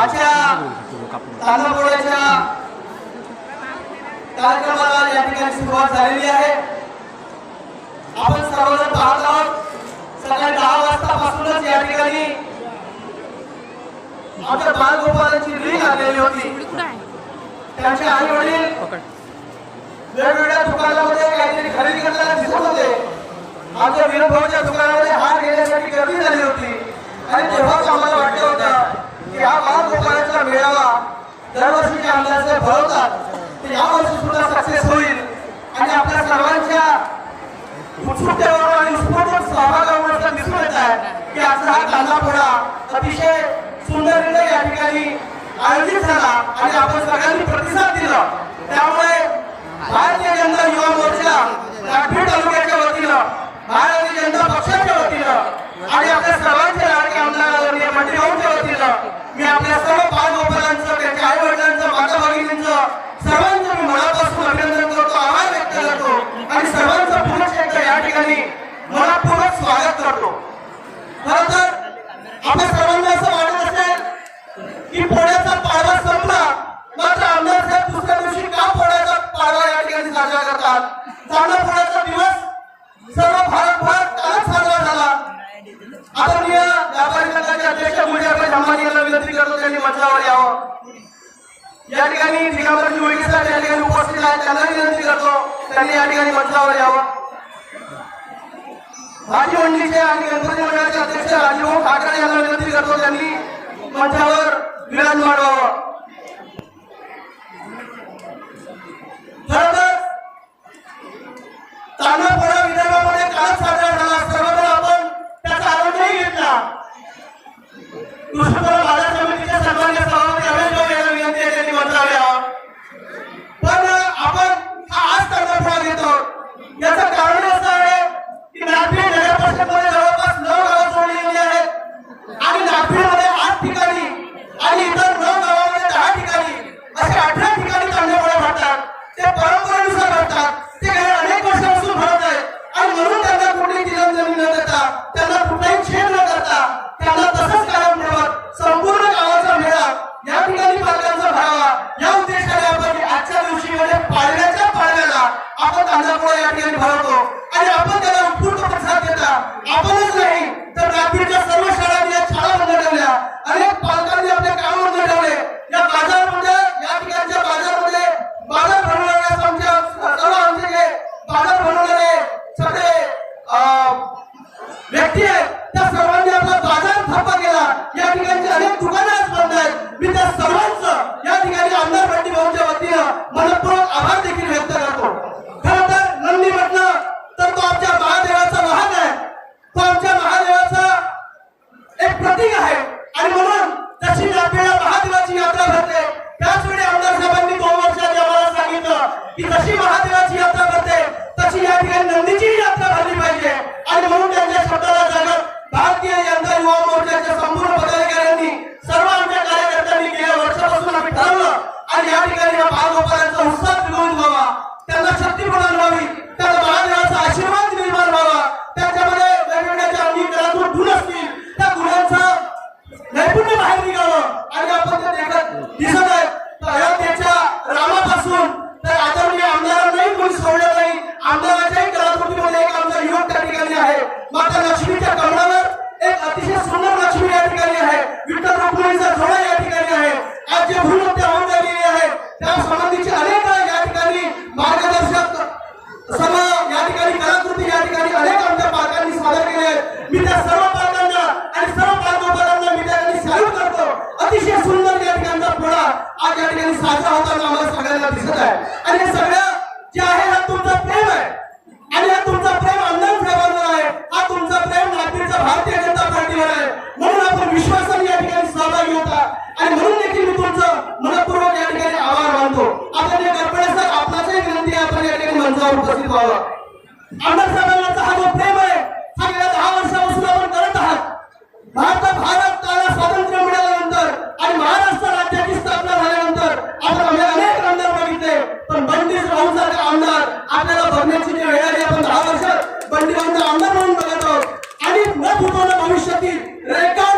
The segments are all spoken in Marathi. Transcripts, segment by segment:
आजच्या तांदळपोळ्याच्या कार्यक्रमाला या ठिकाणी सुरुवात झालेली आहे. आपण सर्वजण पाहत आहोत सकाळी दहा वाजतापासूनच या ठिकाणी आमच्या बालगोपालांची लिंक आलेली होती. त्यांचे आई वडील वेगवेगळ्या दुकानामध्ये काहीतरी खरेदी करताना दिसत होते. आमच्या विनोद भाऊच्या दुकानामध्ये हार घेण्यासाठी गर्दी झाली होती. आणि तेव्हाच आम्हाला वाटलं होतं की हा बालगोपाळांचा मेळावा दरवर्षीच्या अंदाजे भरवतात. तर यावर्षी सुद्धा सक्सेस होईल. आणि आपल्या सर्वांच्या उत्सुकतेवर आणि उत्स्फूर्त सहभागावर दिसून येत आहे की आजचा हा कांदापोळा अतिशय सुंदर या ठिकाणी आयोजित झाला आणि आपण सगळ्यांनी प्रतिसाद करतो मंचावर यावं या ठिकाणी निकापर निवडणुकीला या ठिकाणी उपस्थित आहेत त्यांना विनंती करतो त्यांनी या ठिकाणी मंचावर यावं. माजी मंडळीचे आणि गणपती मंडळाचे अध्यक्ष राजीव ठाकरे यांना विनंती करतो त्यांनी मंचावर विराज मांडवावं खरं तर तांदळपोळा विदर्भामध्ये काल साजरा झाला. सर्वत्र आपण त्याचा आनंदही घेतला. कृष्णपुरा नागपूर जवळपास नऊ गावं सोडलेली आहेत. आणि नागपूरमध्ये आठ ठिकाणी आणि इतर नऊ गावामध्ये दहा ठिकाणी असे अठरा ठिकाणी तांदळपोळा भरतात. ते परंपरेनुसार भरतात. ते गेल्या अनेक वर्षापासून भरत आहेत. आणि म्हणून त्यांना कुठली कुठेही जमीन न देता त्यांना कुठलाही छेद न करता त्यांना तसंच कायम ठेवत संपूर्ण गावाचा मेळा या ठिकाणी पालकांचा भरावा. या उद्देशाने आपण आजच्या दिवशी म्हणजे पाळण्याच्या पाळण्याला आपण तांदळपोळा या ठिकाणी भरवतो. युवा असा होता आम्हाला सगळ्यांना दिसत आहे. आणि हे सगळं जे आहे हा तुमचा प्रेम आहे. आणि हा तुमचा प्रेम अण्णां साहेबांवर आहे. हा तुमचा प्रेम रात्रीचा भारतीय जनता पार्टीवर आहे. म्हणून आपण विश्वासाने या ठिकाणी सहभागी होता. आणि म्हणून देखील मी तुमचं मनपूर्वक या ठिकाणी आभार मानतो. आपण या गडबडे सर आपणाचही विनंती आपण या ठिकाणी मंचावर उपस्थित व्हावा. आमदार साहेबांचा हा जो प्रेम आहे हा गेल्या दहा वर्षापासून आपण करत आहात. भारत भारत त्याला स्वातंत्र्य मिळाल्यानंतर आणि महाराष्ट्र असं आम्हाला आणि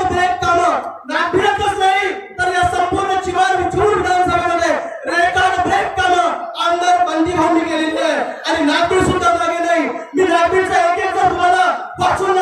ब्रेक कामं नाही तर या संपूर्ण चिमार विचूर विधानसभेमध्ये रेकॉर्ड ब्रेक कामं आमदार बंदी भाऊंनी केलेली आणि नागपूर सुद्धा मागे नाही. मी नागपूरचा एक एक तुम्हाला वाचून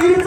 வீடு